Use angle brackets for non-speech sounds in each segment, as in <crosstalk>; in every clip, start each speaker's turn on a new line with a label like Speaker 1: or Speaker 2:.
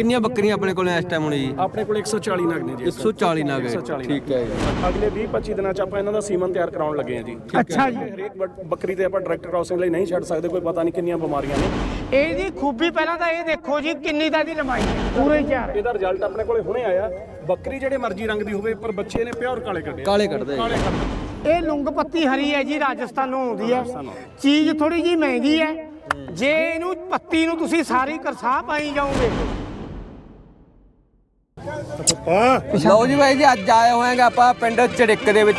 Speaker 1: ਕਿੰਨੀਆਂ ਬੱਕਰੀਆਂ ਆਪਣੇ ਕੋਲ ਇਸ ਟਾਈਮ ਹੁਣ ਜੀ?
Speaker 2: ਆਪਣੇ ਕੋਲ 140 ਨਗ ਨੇ ਜੀ ਇਸ
Speaker 1: 140 ਨਗ
Speaker 2: 140
Speaker 1: ਠੀਕ ਹੈ ਜੀ।
Speaker 2: ਅਗਲੇ 20 25 ਦਿਨਾਂ ਚ ਆਪਾਂ ਇਹਨਾਂ ਦਾ ਸੀਮਨ ਤਿਆਰ ਕਰਾਉਣ ਲੱਗੇ ਆ ਜੀ।
Speaker 3: ਅੱਛਾ ਜੀ।
Speaker 2: ਹਰੇਕ ਬੱਕਰੀ ਤੇ ਆਪਾਂ ਡਾਇਰੈਕਟ ਕ੍ਰਾਸਿੰਗ ਲਈ ਨਹੀਂ ਛੱਡ ਸਕਦੇ ਕੋਈ ਪਤਾ ਨਹੀਂ ਕਿੰਨੀਆਂ ਬਿਮਾਰੀਆਂ ਨੇ।
Speaker 3: ਇਹਦੀ ਖੂਬੀ ਪਹਿਲਾਂ ਤਾਂ ਇਹ ਦੇਖੋ ਜੀ ਕਿੰਨੀ ਦਾ ਦੀ ਲੰਬਾਈ ਹੈ ਪੂਰੇ ਚਾਰ
Speaker 2: ਇਹਦਾ ਰਿਜ਼ਲਟ ਆਪਣੇ ਕੋਲੇ ਹੁਣੇ ਆਇਆ। ਬੱਕਰੀ ਜਿਹੜੇ ਮਰਜ਼ੀ ਰੰਗ ਦੀ ਹੋਵੇ ਪਰ ਬੱਚੇ ਨੇ ਪਿਓਰ ਕਾਲੇ ਕੱਢੇ
Speaker 1: ਕਾਲੇ ਕੱਢਦੇ ਜੀ।
Speaker 2: ਕਾਲੇ ਕੱਢੇ
Speaker 3: ਇਹ ਲੁੰਗ ਪੱਤੀ ਹਰੀ ਹੈ ਜੀ ਰਾਜਸਥਾਨੋਂ ਆਉਂਦੀ ਹੈ। ਚੀਜ਼ ਥੋੜੀ ਜੀ ਮਹਿੰਗੀ ਹੈ। ਜੇ ਇਹਨੂੰ ਪੱਤੀ ਨੂੰ ਤੁਸੀਂ ਸਾਰੀ ਕਰਸਾਹ ਪਾਈ ਜਾਓਗੇ
Speaker 1: ਲਓ ਜੀ ਬਾਈ ਜੀ ਅੱਜ ਆਏ ਹੋਏਗਾ ਆਪਾਂ ਪਿੰਡ ਚੜਿੱਕ ਦੇ ਵਿੱਚ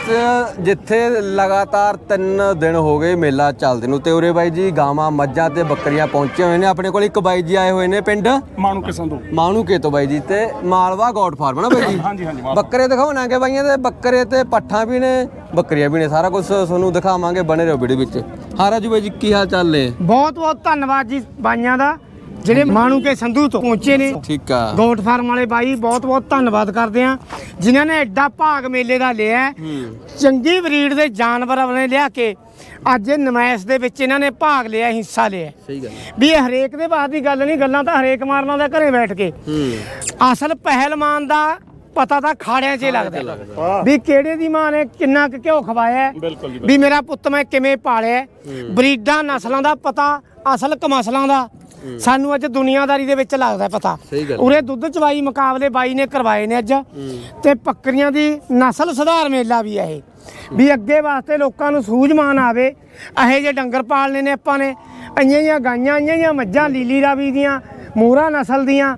Speaker 1: ਜਿੱਥੇ ਲਗਾਤਾਰ 3 ਦਿਨ ਹੋ ਗਏ ਮੇਲਾ ਚੱਲਦੇ ਨੂੰ। ਤੇ ਉਰੇ ਬਾਈ ਜੀ ਗਾਵਾਂ ਮੱਝਾਂ ਤੇ ਬੱਕਰੀਆਂ ਪਹੁੰਚੇ ਹੋਏ ਨੇ। ਆਪਣੇ ਕੋਲ ਇੱਕ ਬਾਈ ਜੀ ਆਏ ਹੋਏ ਨੇ ਪਿੰਡ।
Speaker 2: ਮਾਣੂ ਕਿਸਮ ਤੋਂ
Speaker 1: ਮਾਣੂਕੇ ਤੋਂ ਬਾਈ ਜੀ ਤੇ ਮਾਲਵਾ ਗੋਡ ਫਾਰਮ ਨਾ ਬਾਈ ਜੀ?
Speaker 2: ਹਾਂਜੀ ਹਾਂਜੀ ਮਾਲ
Speaker 1: ਬੱਕਰੇ ਦਿਖਾਉਣਾਗੇ ਬਾਈਆਂ ਤੇ ਬੱਕਰੇ ਤੇ ਪੱਠਾਂ ਵੀ ਨੇ ਬੱਕਰੀਆਂ ਵੀ ਨੇ ਸਾਰਾ ਕੁਝ ਤੁਹਾਨੂੰ ਦਿਖਾਵਾਂਗੇ ਬਣੇ ਰਹੋ ਵੀਡੀਓ ਵਿੱਚ। ਹਾਂ ਰਾਜੂ ਬਾਈ ਜੀ ਕੀ ਹਾਲ ਚਾਲ ਨੇ?
Speaker 3: ਬਹੁਤ ਬਹੁਤ ਧੰਨਵਾਦ ਜੀ ਬਾਈਆਂ ਦਾ। ਜਿਹੜੇ ਮਾਣੂ ਕੇ ਸੰਧੂ ਤੋਂ ਪਹੁੰਚੇ ਨੇ।
Speaker 1: ਠੀਕ ਆ।
Speaker 3: ਗੋਟ ਫਾਰਮ ਵਾਲੇ ਬਾਈ ਬਹੁਤ ਬਹੁਤ ਧੰਨਵਾਦ ਕਰਦੇ ਆ ਜਿਨ੍ਹਾਂ ਨੇ ਐਡਾ ਭਾਗ ਮੇਲੇ ਦਾ ਲਿਆ। ਚੰਗੀ ਬਰੀਡ ਦੇ ਜਾਨਵਰ ਨੇ ਲਿਆ ਕੇ ਅੱਜ ਇਹ ਨਮਾਇਸ਼ ਦੇ ਵਿੱਚ ਇਹਨਾਂ ਨੇ ਭਾਗ ਲਿਆ ਹਿੱਸਾ ਲਿਆ
Speaker 1: ਸਹੀ ਗੱਲ
Speaker 3: ਵੀ ਇਹ ਹਰੇਕ ਦੇ ਬਾਅਦ ਦੀ ਗੱਲ ਨਹੀਂ ਗੱਲਾਂ ਤਾਂ ਹਰੇਕ ਮਾਰਨਾ ਦਾ ਘਰੇ ਬੈਠ ਕੇ। ਅਸਲ ਪਹਿਲਵਾਨ ਦਾ ਪਤਾ ਤਾਂ ਖਾੜਿਆਂ 'ਚ ਹੀ ਲੱਗਦਾ। ਵੀ ਕਿਹੜੇ ਦੀ ਮਾਂ ਨੇ ਕਿੰਨਾ ਕੁ ਘਿਓ ਖਵਾਇਆ ਵੀ ਮੇਰਾ ਪੁੱਤ ਮੈਂ ਕਿਵੇਂ ਪਾਲਿਆ। ਬਰੀਡਾਂ ਨਸਲਾਂ ਦਾ ਪਤਾ ਅਸਲ ਕਮਸਲਾਂ ਦਾ। ਸਾਨੂੰ ਅੱਜ ਦੁਨੀਆਦਾਰੀ ਦੇ ਵਿੱਚ ਲੱਗਦਾ ਪਤਾ।
Speaker 1: ਸਹੀ ਗੱਲ।
Speaker 3: ਉਰੇ ਦੁੱਧ ਚਵਾਈ ਮੁਕਾਬਲੇ ਬਾਈ ਨੇ ਕਰਵਾਏ ਨੇ ਅੱਜ। ਤੇ ਬੱਕਰੀਆਂ ਦੀ ਨਸਲ ਸੁਧਾਰ ਮੇਲਾ ਵੀ ਹੈ ਇਹ। ਵੀ ਅੱਗੇ ਵਾਸਤੇ ਲੋਕਾਂ ਨੂੰ ਸੂਝਮਾਨ ਆਵੇ। ਇਹੋ ਜਿਹੇ ਡੰਗਰ ਪਾਲਨੇ ਨੇ ਆਪਾਂ ਨੇ। ਇੰਨੀਆਂ ਜਿਹੀਆਂ ਗਾਈਆਂ ਇੰਨੀਆਂ ਜਿਹੀਆਂ ਮੱਝਾਂ ਲੀਲੀ ਰਾਵੀ ਦੀਆਂ ਮੂਰਾ ਨਸਲ ਦੀਆਂ।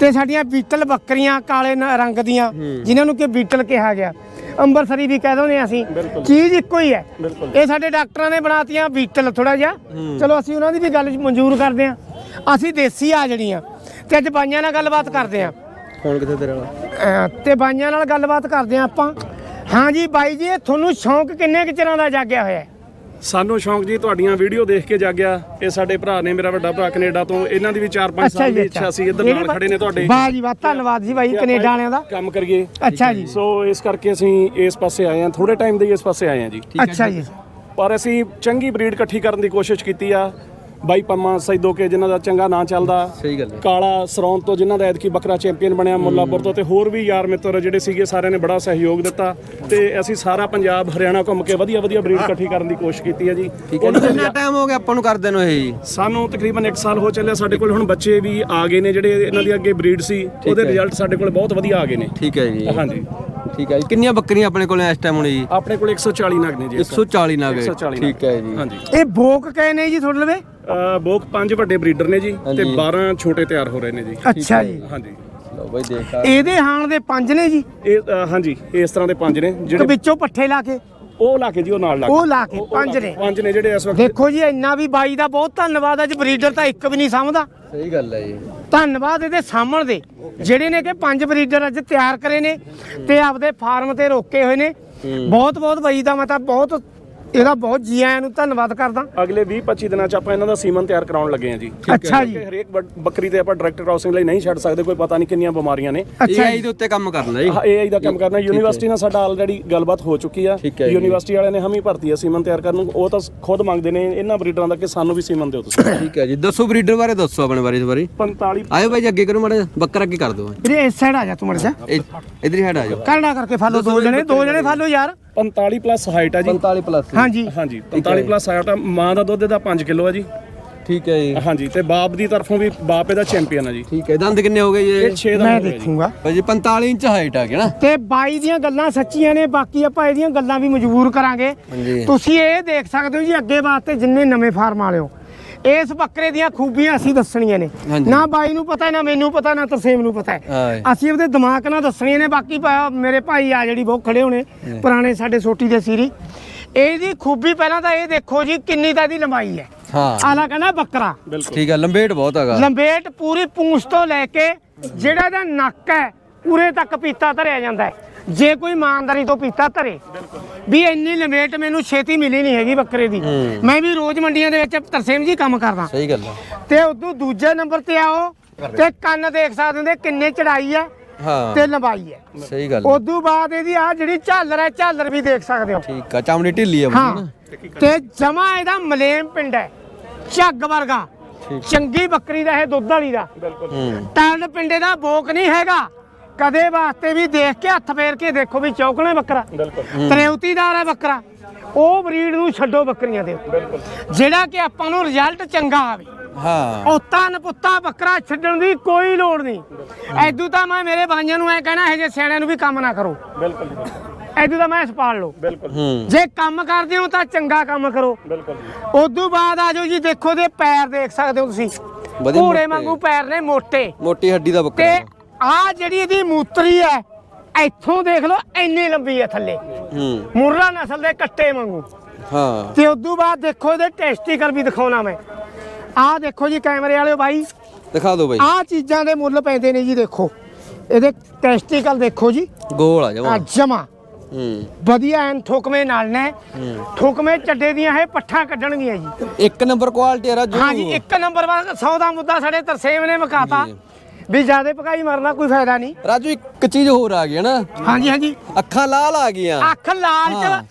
Speaker 3: ਤੇ ਸਾਡੀਆਂ ਬੀਟਲ ਬੱਕਰੀਆਂ ਕਾਲੇ ਨ- ਰੰਗ ਦੀਆਂ ਜਿਨ੍ਹਾਂ ਨੂੰ ਕਿ ਬੀਟਲ ਕਿਹਾ ਗਿਆ। ਅੰਬਰਸਰੀ ਵੀ ਕਹਿ ਦਿੰਦੇ ਅਸੀਂ। ਚੀਜ਼ ਇੱਕੋ ਹੀ ਹੈ। ਇਹ ਸਾਡੇ ਡਾਕਟਰਾਂ ਨੇ ਬਣਾਤੀਆਂ ਬੀਟਲ ਥੋੜਾ ਜਿਹਾ। ਚਲੋ ਅਸੀਂ ਉਹਨਾਂ ਦੀ ਵੀ ਗੱਲ ਮਨਜ਼ੂਰ ਕਰਦੇ ਹਾਂ। ਅਸੀਂ ਦੇਸੀ ਆ ਜਿਹੜੀਆਂ ਤੇ ਅੱਜ ਬਾਈਆਂ ਨਾਲ ਗੱਲਬਾਤ ਕਰਦੇ ਹਾਂ
Speaker 1: ਫੋਨ ਕਿੱਥੇ ਤੇਰੇ ਵਾਲਾ
Speaker 3: ਤੇ ਬਾਈਆਂ ਨਾਲ ਗੱਲਬਾਤ ਕਰਦੇ ਹਾਂ ਆਪਾਂ। ਹਾਂ ਜੀ ਬਾਈ ਜੀ ਇਹ ਤੁਹਾਨੂੰ ਸ਼ੌਂਕ ਕਿੰਨੇ ਕੁ ਚਿਰਾਂ ਦਾ ਜਾਗਿਆ ਹੋਇਆ ਹੈ?
Speaker 2: ਸਾਨੂੰ ਸ਼ੌਂਕ ਜੀ ਤੁਹਾਡੀਆਂ ਵੀਡੀਓ ਦੇਖ ਕੇ ਜਾਗਿਆ। ਇਹ ਸਾਡੇ ਭਰਾ ਨੇ ਮੇਰਾ ਵੱਡਾ ਭਰਾ ਕੈਨੇਡਾ ਤੋਂ। ਇਹਨਾਂ ਦੀ ਵੀ 4-5 ਸਾਲ ਦੀ ਇੱਛਾ ਸੀ ਇੱਧਰ ਨਾਲ ਖੜੇ ਨੇ ਤੁਹਾਡੇ।
Speaker 3: ਵਾਹ ਜੀ ਵਾਹ ਧੰਨਵਾਦ ਜੀ ਬਾਈ ਕੈਨੇਡਾ ਵਾਲਿਆਂ ਦਾ।
Speaker 2: ਕੰਮ ਕਰੀਏ।
Speaker 3: ਅੱਛਾ ਜੀ।
Speaker 2: ਸੋ ਇਸ ਕਰਕੇ ਅਸੀਂ ਇਸ ਪਾਸੇ ਆਏ ਹਾਂ। ਥੋੜੇ ਟਾਈਮ ਦੇ ਹੀ ਇਸ ਪਾਸੇ ਆਏ ਹਾਂ ਜੀ।
Speaker 3: ਅੱਛਾ ਜੀ।
Speaker 2: ਪਰ ਅਸੀਂ ਚੰਗੀ ਬਰੀਡ ਇਕੱਠੀ ਕਰਨ ਦੀ ਕੋਸ਼ਿਸ਼ ਕੀਤੀ ਆ। ਬਾਈ ਪੰਮਾ ਸੈਦੋ ਕੇ ਜਿਨ੍ਹਾਂ ਦਾ ਚੰਗਾ ਨਾਂ ਚੱਲਦਾ।
Speaker 1: ਸਹੀ ਗੱਲ ਹੈ।
Speaker 2: ਕਾਲਾ ਸਰੌਨ ਤੋਂ ਜਿਨ੍ਹਾਂ ਦਾ ਐਤਕੀ ਬੱਕਰਾ ਚੈਂਪੀਅਨ ਬਣਿਆ ਮੁੱਲਾਪੁਰ ਤੋਂ ਤੇ ਹੋਰ ਵੀ ਯਾਰ ਮਿੱਤਰ ਜਿਹੜੇ ਸੀਗੇ ਸਾਰਿਆਂ ਨੇ ਬੜਾ ਸਹਿਯੋਗ ਦਿੱਤਾ ਤੇ ਅਸੀਂ ਸਾਰਾ ਪੰਜਾਬ ਹਰਿਆਣਾ ਘੁੰਮ ਕੇ ਵਧੀਆ ਵਧੀਆ ਬਰੀਡ ਇਕੱਠੀ ਕਰਨ ਦੀ ਕੋਸ਼ਿਸ਼ ਕੀਤੀ ਹੈ ਜੀ।
Speaker 1: ਕਿੰਨਾ ਟਾਈਮ ਹੋ ਗਿਆ ਆਪਾਂ ਨੂੰ ਕਰਦੇ ਨੂੰ ਇਹ ਜੀ?
Speaker 2: ਸਾਨੂੰ ਤਕਰੀਬਨ 1 ਸਾਲ ਹੋ ਚੱਲਿਆ ਸਾਡੇ ਕੋਲ ਹੁਣ ਬੱਚੇ ਵੀ ਆ ਗਏ ਨੇ ਜਿਹੜੇ ਇਹਨਾਂ ਦੀ ਅੱਗੇ ਬਰੀਡ ਸੀ ਉਹਦੇ। ਰਿਜ਼ਲਟ ਸਾਡੇ ਕੋਲ ਬਹੁਤ ਵਧੀਆ ਆ ਗਏ ਨੇ।
Speaker 1: ਠੀਕ ਹੈ ਜੀ।
Speaker 2: ਹਾਂਜੀ।
Speaker 1: ਠੀਕ ਹੈ ਜੀ। ਕਿੰਨੀਆਂ ਬੱਕਰੀਆਂ ਆਪਣੇ ਕੋਲ ਇਸ ਟਾਈਮ ਹੁਣ ਜੀ?
Speaker 2: ਆਪਣੇ ਕੋਲ 140 ਨਗ ਨੇ ਜੀ ਇਸ
Speaker 1: 140 ਨਗ
Speaker 2: 140
Speaker 1: ਠੀਕ ਹੈ ਜੀ।
Speaker 2: ਹਾਂਜੀ।
Speaker 3: ਇਹ ਬੋਕ ਕਹੇ ਨੇ ਜੀ ਤੁਹਾਡੇ ਲਵੇ?
Speaker 2: ਬੋਕ ਪੰਜ ਵੱਡੇ ਬਰੀਡਰ ਨੇ ਜੀ ਤੇ
Speaker 1: ਹਾਂਜੀ।
Speaker 2: 12 ਛੋਟੇ ਤਿਆਰ ਹੋ ਰਹੇ ਨੇ ਜੀ।
Speaker 3: ਅੱਛਾ ਜੀ।
Speaker 2: ਹਾਂਜੀ।
Speaker 1: ਲਓ ਬਾਈ ਦੇਖ
Speaker 3: ਇਹਦੇ ਹਾਣ ਦੇ ਪੰਜ ਨੇ ਜੀ?
Speaker 2: ਇਹ ਹਾਂਜੀ ਇਸ ਤਰ੍ਹਾਂ ਦੇ ਪੰਜ ਨੇ
Speaker 3: ਤੇ
Speaker 2: ਜਿਹੜੇ
Speaker 3: ਵਿੱਚੋਂ ਪੱਠੇ ਲਾ ਕੇ।
Speaker 2: ਉਹ ਲਾ ਕੇ ਜੀ ਉਹ ਨਾਲ ਲਾ ਕੇ।
Speaker 3: ਉਹ ਲਾ ਕੇ ਪੰਜ। ਨੇ।
Speaker 2: ਪੰਜ ਨੇ ਜਿਹੜੇ ਇਸ ਵਕਤ
Speaker 3: ਦੇਖੋ ਜੀ ਇੰਨਾ ਵੀ ਬਾਈ ਦਾ ਬਹੁਤ ਧੰਨਵਾਦ ਅੱਜ ਬਰੀਡਰ ਤਾਂ ਇੱਕ ਵੀ ਨਹੀਂ ਸਮਝਦਾ
Speaker 1: ਸਹੀ ਗੱਲ ਹੈ ਜੀ।
Speaker 3: ਧੰਨਵਾਦ ਇਹਦੇ ਸਾਹਮਣ ਦੇ। ਜਿਹੜੇ ਨੇ ਕਿ ਪੰਜ ਬਰੀਡਰ ਅੱਜ ਤਿਆਰ ਕਰੇ ਨੇ ਤੇ ਆਪਦੇ ਫਾਰਮ ਤੇ ਰੋਕੇ ਹੋਏ ਨੇ। ਬਹੁਤ ਬਹੁਤ ਬਾਈ ਦਾ ਮੈਂ ਤਾਂ ਬਹੁਤ ਇਹਦਾ ਬਹੁਤ ਜੀ ਆਇਆਂ ਨੂੰ ਧੰਨਵਾਦ ਕਰਦਾ।
Speaker 2: ਅਗਲੇ 20 25 ਦਿਨਾਂ ਚ ਆਪਾਂ ਇਹਨਾਂ ਦਾ ਸੀਮਨ ਤਿਆਰ ਕਰਾਉਣ ਲੱਗੇ ਆ ਜੀ।
Speaker 3: ਅੱਛਾ ਜੀ।
Speaker 2: ਹਰੇਕ ਬੱਕਰੀ ਤੇ ਆਪਾਂ ਡਾਇਰੈਕਟ ਕ੍ਰਾਸਿੰਗ ਲਈ ਨਹੀਂ ਛੱਡ ਸਕਦੇ ਕੋਈ ਪਤਾ ਨਹੀਂ ਕਿੰਨੀਆਂ ਬਿਮਾਰੀਆਂ ਨੇ।
Speaker 3: ਜੀ।
Speaker 1: ਦੇ ਉੱਤੇ ਕੰਮ ਕਰਨਾ ਜੀ।
Speaker 2: ਏਆਈ ਦਾ ਕੰਮ ਕਰਨਾ। ਯੂਨੀਵਰਸਿਟੀ ਨਾਲ ਸਾਡਾ ਆਲਰੇਡੀ ਗੱਲਬਾਤ ਹੋ ਚੁੱਕੀ ਆ।
Speaker 1: ਠੀਕ ਹੈ ਜੀ।
Speaker 2: ਯੂਨੀਵਰਸਿਟੀ ਵਾਲਿਆਂ ਨੇ ਹਮੀ ਭਰਤੀ ਆ ਸੀਮਨ ਤਿਆਰ ਕਰਨ ਨੂੰ। ਉਹ ਤਾਂ ਖੁਦ ਮੰਗਦੇ ਨੇ। ਇਹਨਾਂ ਬਰੀਡਰਾਂ ਦਾ ਕਿ ਸਾਨੂੰ ਵੀ ਸੀਮਨ ਦਿਓ ਤੁਸੀਂ। <coughs>
Speaker 1: ਠੀਕ ਹੈ ਜੀ। ਦੱਸੋ ਬਰੀਡਰ ਬਾਰੇ ਦੱਸੋ ਆਪਣੇ ਬਾਰੇ ਇਸ ਬਾਰੇ।
Speaker 2: 45
Speaker 1: ਆਇਓ ਬਾਈ ਜੀ ਅੱਗੇ ਕਰੋ ਮਾੜਾ ਜਿਹਾ। ਬੱਕਰਾ ਅੱਗੇ ਕਰ ਦਿਓ।
Speaker 3: ਵੀਰੇ ਇਸ ਸਾਈਡ ਆ ਜਾ ਤੂੰ ਮੜ ਜਾ
Speaker 1: ਇਧਰ ਹੀ ਹੈਡ ਆ ਜਾਓ।
Speaker 3: ਕਰੜਾ ਕਰਕੇ ਫਾਲੋ। ਦੋ ਜਣੇ ਦੋ ਜਣੇ ਫਾਲੋ ਯਾਰ।
Speaker 2: 45 ਪਲੱਸ ਹਾਈਟ ਆ ਜੀ।
Speaker 1: 45 ਪਲੱਸ
Speaker 3: ਹਾਂਜੀ।
Speaker 2: ਹਾਂਜੀ। 45 ਪਲੱਸ ਹਾਈਟ ਆ। ਮਾਂ ਦਾ ਦੁੱਧ ਦਾ 5 ਕਿਲੋ ਆ ਜੀ।
Speaker 1: ਠੀਕ ਹੈ ਜੀ।
Speaker 2: ਹਾਂਜੀ ਤੇ ਬਾਪ ਦੀ ਤਰਫੋਂ ਵੀ ਬਾਪ ਇਹਦਾ ਚੈਂਪੀਅਨ ਆ ਜੀ।
Speaker 1: ਠੀਕ ਹੈ। ਦੰਦ ਕਿੰਨੇ ਹੋ ਗਏ
Speaker 2: ਇਹ?
Speaker 1: ਜੀ
Speaker 2: 6 ਦਾ
Speaker 3: ਮੈਂ
Speaker 2: ਹੋ ਗਿਆ
Speaker 3: ਦੇਖੂੰਗਾ।
Speaker 1: ਭਾਈ ਜੀ 45 ਇੰਚ ਹਾਈਟ ਆ ਗਈ ਨਾ।
Speaker 3: ਤੇ ਬਾਈ ਦੀਆਂ ਗੱਲਾਂ ਸੱਚੀਆਂ ਨੇ ਬਾਕੀ ਆਪਾਂ ਇਹਦੀਆਂ ਗੱਲਾਂ ਵੀ ਮਜਬੂਰ ਕਰਾਂਗੇ। ਤੁਸੀਂ ਇਹ ਦੇਖ ਸਕਦੇ ਹੋ ਜੀ ਅੱਗੇ ਵਾਸਤੇ ਜਿੰਨੇ ਨਵੇਂ ਫਾਰਮ ਵਾਲਿਓ ਇਸ ਬੱਕਰੇ ਦੀਆਂ ਖੂਬੀਆਂ ਅਸੀਂ ਦੱਸਣੀਆਂ ਨੇ। ਨਾ ਬਾਈ ਨੂੰ ਪਤਾ ਨਾ ਮੈਨੂੰ ਪਤਾ ਨਾ ਤਰਸੇਮ ਨੂੰ ਪਤਾ ਹੈ। ਅਸੀਂ ਉਹਦੇ ਦਿਮਾਗ ਨਾਲ ਦੱਸਣੀਆਂ ਨੇ ਬਾਕੀ ਮੇਰੇ ਭਾਈ ਆ ਜਿਹੜੀ ਬਹੁਤ ਖੜੇ ਹੋਣੇ ਪੁਰਾਣੇ ਸਾਡੇ ਸੋਟੀ ਦੇ ਸੀਰੀ। ਇਹਦੀ ਖੂਬੀ ਪਹਿਲਾਂ ਤਾਂ ਇਹ ਦੇਖੋ ਜੀ ਕਿੰਨੀ ਤਾਂ ਇਹਦੀ ਲੰਬਾਈ ਹੈ।
Speaker 1: ਹਾਂ।
Speaker 3: ਆਲਾ ਕਹਿੰਦਾ ਬੱਕਰਾ।
Speaker 1: ਠੀਕ ਹੈ ਲੰਬੇਟ ਬਹੁਤ ਹੈਗਾ।
Speaker 3: ਲੰਬੇਟ ਪੂਰੀ ਪੂੰਛ ਤੋਂ ਲੈ ਕੇ ਜਿਹੜਾ ਇਹਦਾ ਨੱਕ ਹੈ ਪੂਰੇ ਤੱਕ ਪੀਤਾ ਧਰਿਆ ਜਾਂਦਾ ਹੈ। ਜੇ ਕੋਈ ਇਮਾਨਦਾਰੀ ਤੋਂ ਪੀਤਾ ਧਰੇ। ਵੀ ਇੰਨੀ ਲੰਬੇਟ ਮੈਨੂੰ ਛੇਤੀ ਮਿਲੀ ਨਹੀਂ ਹੈਗੀ ਬੱਕਰੇ ਦੀ। ਮੈਂ ਵੀ ਰੋਜ਼ ਮੰਡੀਆਂ ਦੇ ਵਿੱਚ ਤਰਸੇਮ ਜੀ ਕੰਮ ਕਰਦਾ।
Speaker 1: ਸਹੀ ਗੱਲ ਹੈ
Speaker 3: ਤੇ ਉਦੋਂ ਦੂਜੇ ਨੰਬਰ ਤੇ ਆਓ ਤੇ ਕੰਨ ਦੇਖ ਸਕਦੇ ਹੋ ਕਿੰਨੇ ਚੜਾਈ ਹੈ
Speaker 1: ਹਾਂ।
Speaker 3: ਤੇ ਲੰਬਾਈ ਹੈ
Speaker 1: ਸਹੀ ਗੱਲ।
Speaker 3: ਉਦੋਂ ਬਾਅਦ ਇਹਦੀ ਆ ਜਿਹੜੀ ਝਾਲਰ ਹੈ ਝਾਲਰ ਵੀ ਦੇਖ ਸਕਦੇ ਹੋ।
Speaker 1: ਠੀਕ ਆ ਚਮੜੀ ਢਿੱਲੀ ਆ ਨਾ।
Speaker 3: ਤੇ ਜਮਾ ਇਹਦਾ ਮਲੇਮ ਪਿੰਡ ਹੈ ਝੱਗ ਵਰਗਾ। ਚੰਗੀ ਬੱਕਰੀ ਦਾ ਇਹ ਦੁੱਧ ਵਾਲੀ ਦਾ।
Speaker 2: ਬਿਲਕੁਲ।
Speaker 3: ਟਾਂਡ ਪਿੰਡੇ ਦਾ ਬੋਕ ਨਹੀਂ ਹੈਗਾ। ਕਦੇ ਵਾਸਤੇ ਵੀ ਦੇਖ ਕੇ ਹੱਥ ਫੇਰ ਕੇ ਦੇਖੋ ਵੀ ਚੌਕਣੇ ਬੱਕਰਾ।
Speaker 2: ਬਿਲਕੁਲ।
Speaker 3: ਤਰੇਉਤੀਦਾਰ ਹੈ ਬੱਕਰਾ। ਉਹ ਬਰੀਡ ਨੂੰ ਛੱਡੋ ਬੱਕਰੀਆਂ ਦੇ
Speaker 2: ਬਿਲਕੁਲ।
Speaker 3: ਜਿਹੜਾ ਕਿ ਆਪਾਂ ਨੂੰ ਰਿਜ਼ਲਟ ਚੰਗਾ ਆਵੇ।
Speaker 1: ਹਾਂ।
Speaker 3: ਔਤਾ ਨਪੁੱਤਾ ਬੱਕਰਾ ਛੱਡਣ ਦੀ ਕੋਈ ਲੋੜ ਨਹੀਂ। ਐਦੂ ਤਾਂ ਮੈਂ ਮੇਰੇ ਬਾਈਆਂ ਨੂੰ ਐ ਕਹਿਣਾ ਇਹ ਜੇ ਸਿਆਣਿਆਂ ਨੂੰ ਵੀ ਕੰਮ ਨਾ ਕਰੋ।
Speaker 2: ਬਿਲਕੁਲ
Speaker 3: ਐਦੂ ਤਾਂ ਮੈਂ ਸਪਾਲ ਲਓ।
Speaker 2: ਬਿਲਕੁਲ
Speaker 1: ਹੂੰ।
Speaker 3: ਜੇ ਕੰਮ ਕਰਦੇ ਹੋ ਤਾਂ ਚੰਗਾ ਕੰਮ ਕਰੋ।
Speaker 2: ਬਿਲਕੁਲ ਜੀ।
Speaker 3: ਉਦੋਂ ਬਾਅਦ ਆਜੋ ਜੀ ਦੇਖੋ ਦੇ ਪੈਰ ਦੇਖ ਸਕਦੇ ਹੋ ਤੁਸੀਂ। ਘੋੜੇ। ਵਾਂਗੂ ਪੈਰ ਨੇ ਮੋਟੇ।
Speaker 1: ਮੋਟੀ ਹੱਡੀ ਦਾ
Speaker 3: ਤੇ
Speaker 1: ਬੱਕਰਾ
Speaker 3: ਆ ਜਿਹੜੀ ਇਹਦੀ ਮੂਤਰੀ ਹੈ ਇੱਥੋਂ ਦੇਖ ਲਓ ਇੰਨੀ ਲੰਬੀ ਹੈ ਥੱਲੇ।
Speaker 1: ਹੂੰ।
Speaker 3: ਮੁਰਰਾ ਨਸਲ ਦੇ ਕੱਟੇ ਵਾਂਗੂ।
Speaker 1: ਹਾਂ।
Speaker 3: ਤੇ ਉਦੋਂ ਬਾਅਦ ਦੇਖੋ ਇਹਦੇ ਟੈਸਟੀਕਲ ਵੀ ਦਿਖਾਉਣਾ ਮੈਂ। ਆਹ ਦੇਖੋ ਜੀ ਕੈਮਰੇ ਵਾਲਿਓ ਬਾਈ।
Speaker 1: ਦਿਖਾ ਦਿਓ ਬਾਈ।
Speaker 3: ਆਹ ਚੀਜ਼ਾਂ ਦੇ ਮੁੱਲ ਪੈਂਦੇ ਨੇ ਜੀ ਦੇਖੋ। ਇਹਦੇ ਟੈਸਟੀਕਲ ਦੇਖੋ ਜੀ।
Speaker 1: ਗੋਲ ਆ ਜਮਾ।
Speaker 3: ਜਮਾ।
Speaker 1: ਹੂੰ।
Speaker 3: ਵਧੀਆ ਐਨ ਠੁਕਮੇ ਨਾਲ ਨੇ। ਠੁਕਮੇ ਚੱਡੇ ਦੀਆਂ ਇਹ ਪੱਠਾਂ ਕੱਢਣਗੀਆਂ ਜੀ।
Speaker 1: ਇੱਕ ਨੰਬਰ ਕੁਆਲਿਟੀ ਆ ਰਾਜੂ।
Speaker 3: ਹਾਂਜੀ ਇੱਕ ਨੰਬਰ ਵਾ 100 ਦਾ ਮੁੱਦਾ ਸਾਡੇ ਤਰਸੇਮ ਨੇ ਮਕਾਤਾ ਵੀ ਜਿਆਦੇ ਪਕਾਈ ਮਰਨਾ ਕੋਈ ਫਾਇਦਾ ਨਹੀਂ।
Speaker 1: ਰਾਜੂ ਇੱਕ ਚੀਜ਼ ਹੋਰ ਆ ਗਈ ਹੈ ਨਾ।
Speaker 3: ਹਾਂਜੀ ਹਾਂਜੀ।
Speaker 1: ਅੱਖਾਂ ਲਾਲ ਆ ਗਈਆਂ।
Speaker 3: ਅੱਖ ਲਾਲ। ਚ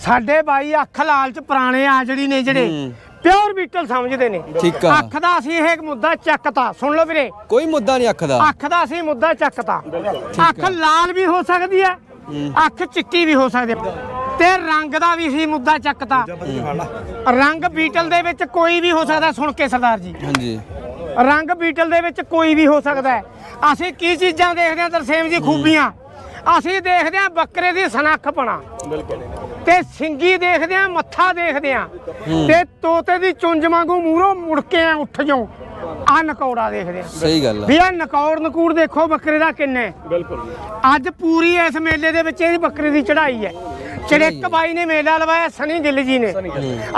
Speaker 3: ਸਾਡੇ ਬਾਈ ਅੱਖ ਲਾਲ ਚ ਪੁਰਾਣੇ ਆ ਜਿਹੜੀ ਨੇ ਜਿਹੜੇ। ਪਿਓਰ ਬੀਟਲ ਸਮਝਦੇ ਨੇ।
Speaker 1: ਠੀਕ ਆ।
Speaker 3: ਅੱਖ ਦਾ ਅਸੀਂ ਇਹ ਮੁੱਦਾ ਚੱਕਤਾ। ਸੁਣ ਲਓ ਵੀਰੇ।
Speaker 1: ਕੋਈ ਮੁੱਦਾ ਨਹੀਂ ਅੱਖ ਦਾ।
Speaker 3: ਅੱਖ ਦਾ ਅਸੀਂ ਮੁੱਦਾ ਚੱਕਤਾ। ਅੱਖ ਲਾਲ ਵੀ ਹੋ ਸਕਦੀ ਹੈ ਅੱਖ ਚਿੱਟੀ ਵੀ ਹੋ ਸਕਦੀ ਹੈ। ਤੇ ਰੰਗ ਦਾ ਵੀ ਅਸੀਂ ਮੁੱਦਾ ਚੱਕਤਾ। ਰੰਗ ਬੀਟਲ ਦੇ ਵਿੱਚ ਕੋਈ ਵੀ ਹੋ ਸਕਦਾ ਸੁਣ ਕੇ ਸਰਦਾਰ ਜੀ।
Speaker 1: ਹਾਂਜੀ।
Speaker 3: ਰੰਗ ਬੀਟਲ ਦੇ ਵਿੱਚ ਕੋਈ ਵੀ ਹੋ ਸਕਦਾ ਹੈ। ਅਸੀਂ ਕੀ ਚੀਜ਼ਾਂ ਦੇਖਦੇ ਹਾਂ ਤਰਸੇਮ ਜੀ ਖੂਬੀਆਂ? ਅਸੀਂ ਦੇਖਦੇ ਹਾਂ ਬੱਕਰੇ ਦੀ ਸਨੱਖਪਣਾ
Speaker 2: ਬਿਲਕੁਲ
Speaker 3: ਤੇ ਸਿੰਗੀ ਦੇਖਦੇ ਆ ਮੱਥਾ ਦੇਖਦੇ ਆ ਤੇ ਤੋਤੇ ਦੀ ਚੁੰਝ ਵਾਂਗੂ ਮੂਹਰੋਂ ਮੁੜ ਕੇ ਉੱਠ ਜਾਉ ਆ ਨਕੌੜਾ ਦੇਖਦੇ ਆ
Speaker 1: ਸਹੀ ਗੱਲ ਆ।
Speaker 3: ਵੀ ਆ ਨਕੌੜ ਨਕੂੜ ਦੇਖੋ ਬੱਕਰੇ ਦਾ ਕਿੰਨੇ।
Speaker 2: ਬਿਲਕੁਲ
Speaker 3: ਅੱਜ ਪੂਰੀ ਇਸ ਮੇਲੇ ਦੇ ਵਿੱਚ ਇਹਦੀ ਬੱਕਰੇ ਦੀ ਚੜ੍ਹਾਈ ਹੈ। ਚੜਿੱਕ ਬਾਈ ਨੇ ਮੇਲਾ ਲਵਾਇਆ ਸਨੀ ਗਿੱਲ ਜੀ ਨੇ।